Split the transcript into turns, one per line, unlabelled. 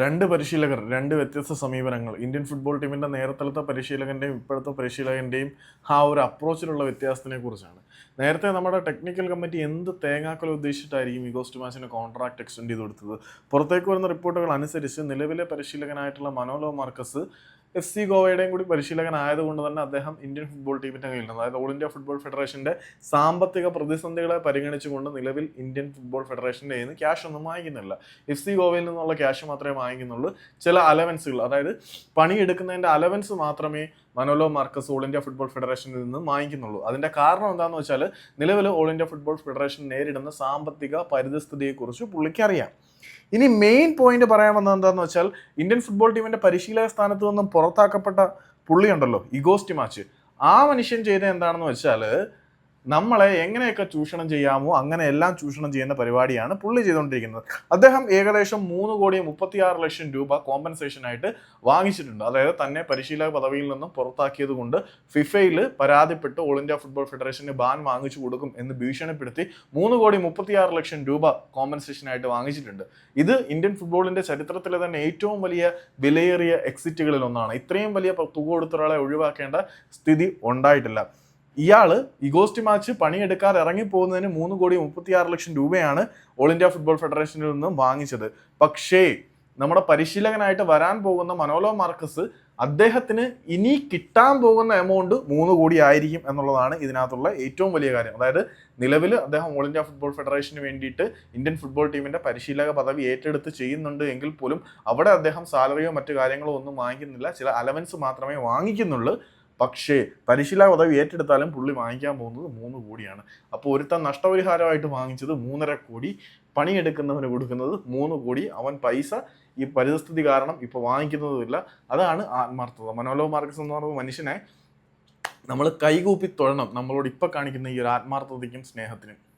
രണ്ട് പരിശീലകർ രണ്ട് വ്യത്യസ്ത സമീപനങ്ങൾ. ഇന്ത്യൻ ഫുട്ബോൾ ടീമിന്റെ നേരത്തെ പരിശീലകന്റെയും ഇപ്പോഴത്തെ പരിശീലകന്റെയും ആ ഒരു അപ്രോച്ചിലുള്ള വ്യത്യാസത്തിനെ കുറിച്ചാണ്. നേരത്തെ നമ്മുടെ ടെക്നിക്കൽ കമ്മിറ്റി എന്ത് തേങ്ങാക്കൽ ഉദ്ദേശിച്ചിട്ടായിരിക്കും ഇഗോസ്റ്റ് മാച്ചിന് കോൺട്രാക്ട് എക്സ്റ്റെൻഡ് ചെയ്ത് കൊടുത്തത്? പുറത്തേക്ക് വരുന്ന റിപ്പോർട്ടുകൾ അനുസരിച്ച് നിലവിലെ പരിശീലകനായിട്ടുള്ള മനോലോ മാർക്കസ് എഫ് സി ഗോവയുടെയും കൂടി പരിശീലകനായതുകൊണ്ട് തന്നെ അദ്ദേഹം ഇന്ത്യൻ ഫുട്ബോൾ ടീമിന്റെ കയ്യിൽ നിന്ന് അതായത് ഓൾ ഇന്ത്യ ഫുട്ബോൾ ഫെഡറേഷന്റെ സാമ്പത്തിക പ്രതിസന്ധികളെ പരിഗണിച്ചുകൊണ്ട് നിലവിൽ ഇന്ത്യൻ ഫുട്ബോൾ ഫെഡറേഷന്റെ നിന്ന് ക്യാഷ് ഒന്നും വാങ്ങിക്കുന്നില്ല. എഫ് സി ഗോവയിൽ നിന്നുള്ള ക്യാഷ് മാത്രമേ വാങ്ങിക്കുന്നുള്ളൂ. ചില അലവൻസുകൾ അതായത് പണിയെടുക്കുന്നതിന്റെ അലവൻസ് മാത്രമേ Manolo Marquez all India football ഫെഡറേഷനിൽ നിന്ന് വാങ്ങിക്കുന്നുള്ളൂ. അതിന്റെ കാരണം എന്താണെന്ന് വെച്ചാൽ നിലവിൽ ഓൾ ഇന്ത്യ ഫുട്ബോൾ ഫെഡറേഷൻ നേരിടുന്ന സാമ്പത്തിക പരിതസ്ഥിതിയെക്കുറിച്ച് പുള്ളിക്കറിയാം ഇനി മെയിൻ പോയിന്റ് പറയാൻ വന്നത് എന്താന്ന് വെച്ചാൽ ഇന്ത്യൻ ഫുട്ബോൾ ടീമിന്റെ പരിശീലക സ്ഥാനത്ത് നിന്നും പുറത്താക്കപ്പെട്ട പുള്ളിയുണ്ടല്ലോ ഇഗോസ്റ്റ് മാച്ച്. ആ മനുഷ്യൻ ചെയ്ത എന്താണെന്ന് വെച്ചാൽ നമ്മളെ എങ്ങനെയൊക്കെ ചൂഷണം ചെയ്യാമോ അങ്ങനെ എല്ലാം ചൂഷണം ചെയ്യുന്ന പരിപാടിയാണ് പുള്ളി ചെയ്തുകൊണ്ടിരിക്കുന്നത്. അദ്ദേഹം ഏകദേശം മൂന്ന് കോടി മുപ്പത്തിയാറ് ലക്ഷം രൂപ കോമ്പൻസേഷനായിട്ട് വാങ്ങിച്ചിട്ടുണ്ട്. അതായത് തന്നെ പരിശീലക പദവിയിൽ നിന്നും പുറത്താക്കിയത് കൊണ്ട് ഫിഫയിൽ പരാതിപ്പെട്ട് ഓൾ ഇന്ത്യ ഫുട്ബോൾ ഫെഡറേഷന് ബാൻ വാങ്ങിച്ചു കൊടുക്കും എന്ന് ഭീഷണിപ്പെടുത്തി മൂന്ന് കോടി മുപ്പത്തിയാറ് ലക്ഷം രൂപ കോമ്പൻസേഷനായിട്ട് വാങ്ങിച്ചിട്ടുണ്ട്. ഇത് ഇന്ത്യൻ ഫുട്ബോളിന്റെ ചരിത്രത്തിലെ തന്നെ ഏറ്റവും വലിയ വിലയേറിയ എക്സിറ്റുകളിൽ ഒന്നാണ്. ഇത്രയും വലിയ തുക കൊടുത്ത ഒരാളെ ഒഴിവാക്കേണ്ട സ്ഥിതി ഉണ്ടായിട്ടില്ല. ഇയാൾ ഇഗോസ്റ്റ് മാച്ച് പണിയെടുക്കാതെ ഇറങ്ങി പോകുന്നതിന് മൂന്ന് കോടി മുപ്പത്തിയാറ് ലക്ഷം രൂപയാണ് ഓൾ ഇന്ത്യ ഫുട്ബോൾ ഫെഡറേഷനിൽ നിന്ന് വാങ്ങിച്ചത്. പക്ഷേ നമ്മുടെ പരിശീലകനായിട്ട് വരാൻ പോകുന്ന മനോലോ മാർക്കസ് അദ്ദേഹത്തിന് ഇനി കിട്ടാൻ പോകുന്ന എമൗണ്ട് മൂന്ന് കോടി ആയിരിക്കും എന്നുള്ളതാണ് ഇതിനകത്തുള്ള ഏറ്റവും വലിയ കാര്യം. അതായത് നിലവിൽ അദ്ദേഹം ഓൾ ഇന്ത്യ ഫുട്ബോൾ ഫെഡറേഷന് വേണ്ടിയിട്ട് ഇന്ത്യൻ ഫുട്ബോൾ ടീമിന്റെ പരിശീലക പദവി ഏറ്റെടുത്ത് ചെയ്യുന്നുണ്ട് എങ്കിൽ പോലും അവിടെ അദ്ദേഹം സാലറിയോ മറ്റു കാര്യങ്ങളോ ഒന്നും വാങ്ങിക്കുന്നില്ല. ചില അലവൻസ് മാത്രമേ വാങ്ങിക്കുന്നുള്ളൂ. പക്ഷേ പരിശീലക പദവി ഏറ്റെടുത്താലും പുള്ളി വാങ്ങിക്കാൻ പോകുന്നത് മൂന്ന് കോടിയാണ്. അപ്പോൾ ഒരുത്തൻ നഷ്ടപരിഹാരമായിട്ട് വാങ്ങിച്ചത് മൂന്നര കോടി പണിയെടുക്കുന്നവന് കൊടുക്കുന്നത് മൂന്ന് കോടി. അവൻ പൈസ ഈ പരിസ്ഥിതി കാരണം ഇപ്പോൾ വാങ്ങിക്കുന്നതുമില്ല. അതാണ് ആത്മാർത്ഥത. മനോലോ മാർഗസ് എന്ന് പറയുന്ന മനുഷ്യനെ നമ്മൾ കൈകൂപ്പി തൊഴണം. നമ്മളോട് ഇപ്പോൾ കാണിക്കുന്ന ഈ ഒരു ആത്മാർത്ഥതയ്ക്കും സ്നേഹത്തിനും.